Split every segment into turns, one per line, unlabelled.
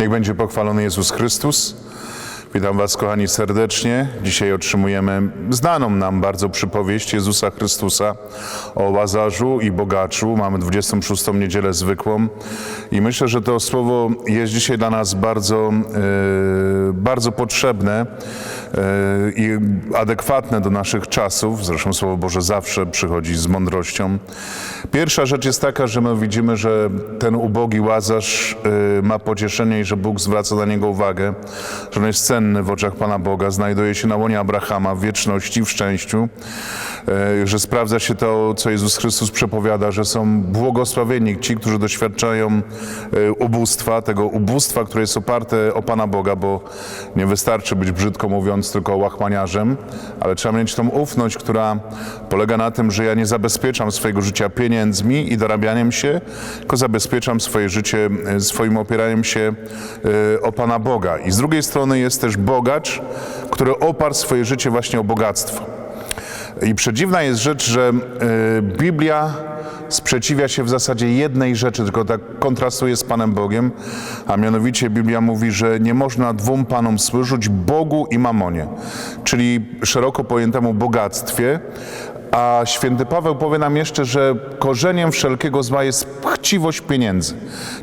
Niech będzie pochwalony Jezus Chrystus. Witam Was, kochani, serdecznie. Dzisiaj otrzymujemy znaną nam bardzo przypowieść Jezusa Chrystusa o łazarzu i bogaczu. Mamy 26. niedzielę zwykłą i myślę, że to słowo jest dzisiaj dla nas bardzo, e, bardzo potrzebne i adekwatne do naszych czasów. Zresztą Słowo Boże zawsze przychodzi z mądrością. Pierwsza rzecz jest taka, że my widzimy, że ten ubogi łazarz e, ma pocieszenie i że Bóg zwraca na niego uwagę, że on jest cenny w oczach Pana Boga, znajduje się na łonie Abrahama w wieczności, w szczęściu, e, że sprawdza się to, co Jezus Chrystus przepowiada, że są błogosławieni ci, którzy doświadczają e, ubóstwa, tego ubóstwa, które jest oparte o Pana Boga, bo nie wystarczy być brzydko mówiąc tylko łachmaniarzem, ale trzeba mieć tą ufność, która polega na tym, że ja nie zabezpieczam swojego życia pieniędzmi i dorabianiem się, tylko zabezpieczam swoje życie e, swoim opieraniem się e, o Pana Boga. I z drugiej strony jest też bogacz, który oparł swoje życie właśnie o bogactwo. I przedziwna jest rzecz, że e, Biblia sprzeciwia się w zasadzie jednej rzeczy, tylko tak kontrastuje z Panem Bogiem, a mianowicie Biblia mówi, że nie można dwóm Panom służyć, Bogu i Mamonie, czyli szeroko pojętemu bogactwie, a święty Paweł powie nam jeszcze, że korzeniem wszelkiego zła jest chciwość pieniędzy.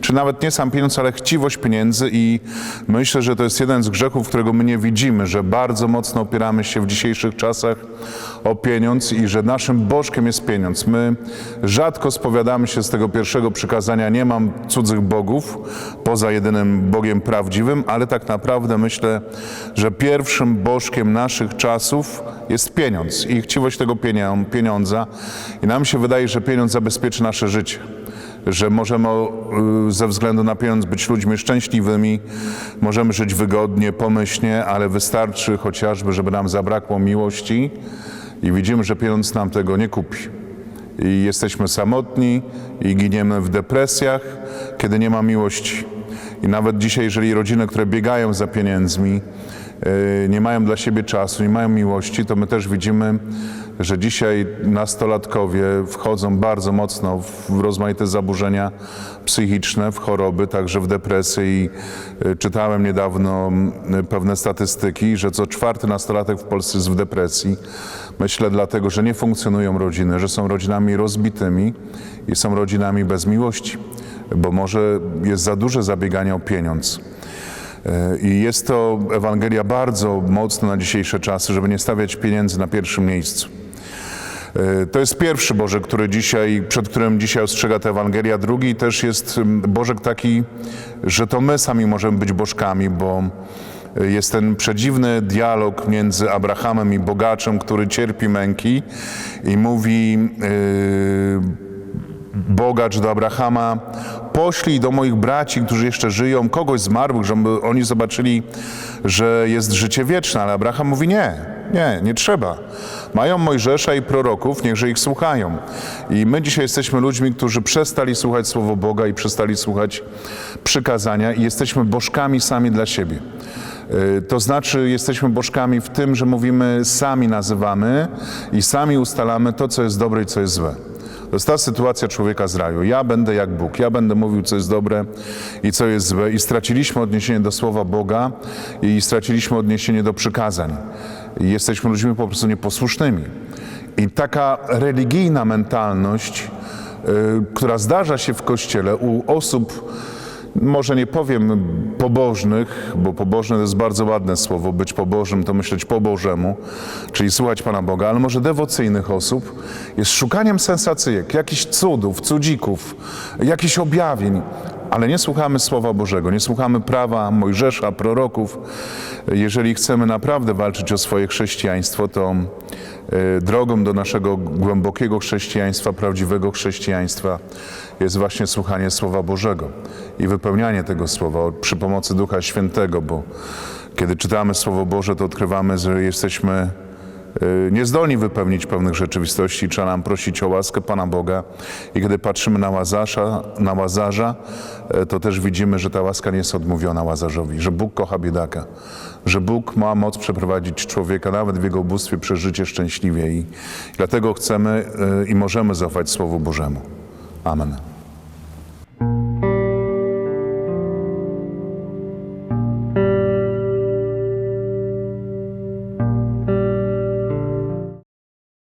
Czy nawet nie sam pieniądz, ale chciwość pieniędzy i myślę, że to jest jeden z grzechów, którego my nie widzimy, że bardzo mocno opieramy się w dzisiejszych czasach o pieniądz i że naszym bożkiem jest pieniądz. My rzadko spowiadamy się z tego pierwszego przykazania, nie mam cudzych bogów, poza jedynym Bogiem prawdziwym, ale tak naprawdę myślę, że pierwszym bożkiem naszych czasów jest pieniądz i chciwość tego pienią- pieniądza. I nam się wydaje, że pieniądz zabezpieczy nasze życie. Że możemy y, ze względu na pieniądz być ludźmi szczęśliwymi, możemy żyć wygodnie, pomyślnie, ale wystarczy chociażby, żeby nam zabrakło miłości i widzimy, że pieniądz nam tego nie kupi. I jesteśmy samotni i giniemy w depresjach, kiedy nie ma miłości. I nawet dzisiaj, jeżeli rodziny, które biegają za pieniędzmi, nie mają dla siebie czasu, nie mają miłości, to my też widzimy, że dzisiaj nastolatkowie wchodzą bardzo mocno w rozmaite zaburzenia psychiczne, w choroby, także w depresję i e, czytałem niedawno m, pewne statystyki, że co czwarty nastolatek w Polsce jest w depresji. Myślę dlatego, że nie funkcjonują rodziny, że są rodzinami rozbitymi i są rodzinami bez miłości, bo może jest za duże zabieganie o pieniądz. I jest to Ewangelia bardzo mocno na dzisiejsze czasy, żeby nie stawiać pieniędzy na pierwszym miejscu. E, To jest pierwszy Bożek, który dzisiaj, przed którym dzisiaj ostrzega ta Ewangelia. Drugi też jest Bożek taki, że to my sami możemy być bożkami, bo e, jest ten przedziwny dialog między Abrahamem i bogaczem, który cierpi męki i mówi yy, bogacz do Abrahama, poślij do moich braci, którzy jeszcze żyją, kogoś zmarłych, żeby oni zobaczyli, że jest życie wieczne. Ale Abraham mówi nie, nie, nie trzeba. Mają Mojżesza i proroków, niechże ich słuchają. I my dzisiaj jesteśmy ludźmi, którzy przestali słuchać Słowo Boga i przestali słuchać przykazania i jesteśmy bożkami sami dla siebie. Y, To znaczy, jesteśmy bożkami w tym, że mówimy, sami nazywamy i sami ustalamy to, co jest dobre i co jest złe. To jest ta sytuacja człowieka z raju. Ja będę jak Bóg, ja będę mówił, co jest dobre i co jest złe. I straciliśmy odniesienie do słowa Boga i straciliśmy odniesienie do przykazań. I jesteśmy ludźmi po prostu nieposłusznymi. I taka religijna mentalność, y, która zdarza się w kościele u osób, może nie powiem pobożnych, bo pobożne to jest bardzo ładne słowo, być pobożnym to myśleć po Bożemu, czyli słuchać Pana Boga, ale może dewocyjnych osób jest szukaniem sensacyjek, jakichś cudów, cudzików, jakichś objawień, ale nie słuchamy Słowa Bożego, nie słuchamy prawa Mojżesza, proroków. Jeżeli chcemy naprawdę walczyć o swoje chrześcijaństwo, to e, drogą do naszego głębokiego chrześcijaństwa, prawdziwego chrześcijaństwa jest właśnie słuchanie Słowa Bożego i wypełnianie tego Słowa przy pomocy Ducha Świętego, bo kiedy czytamy Słowo Boże, to odkrywamy, że jesteśmy niezdolni wypełnić pewnych rzeczywistości. Trzeba nam prosić o łaskę Pana Boga. I kiedy patrzymy na Łazarza, na Łazarza, y, to też widzimy, że ta łaska nie jest odmówiona Łazarzowi, że Bóg kocha biedaka, że Bóg ma moc przeprowadzić człowieka nawet w jego ubóstwie przez życie szczęśliwie. I dlatego chcemy y, i możemy zaufać Słowu Bożemu. Amen.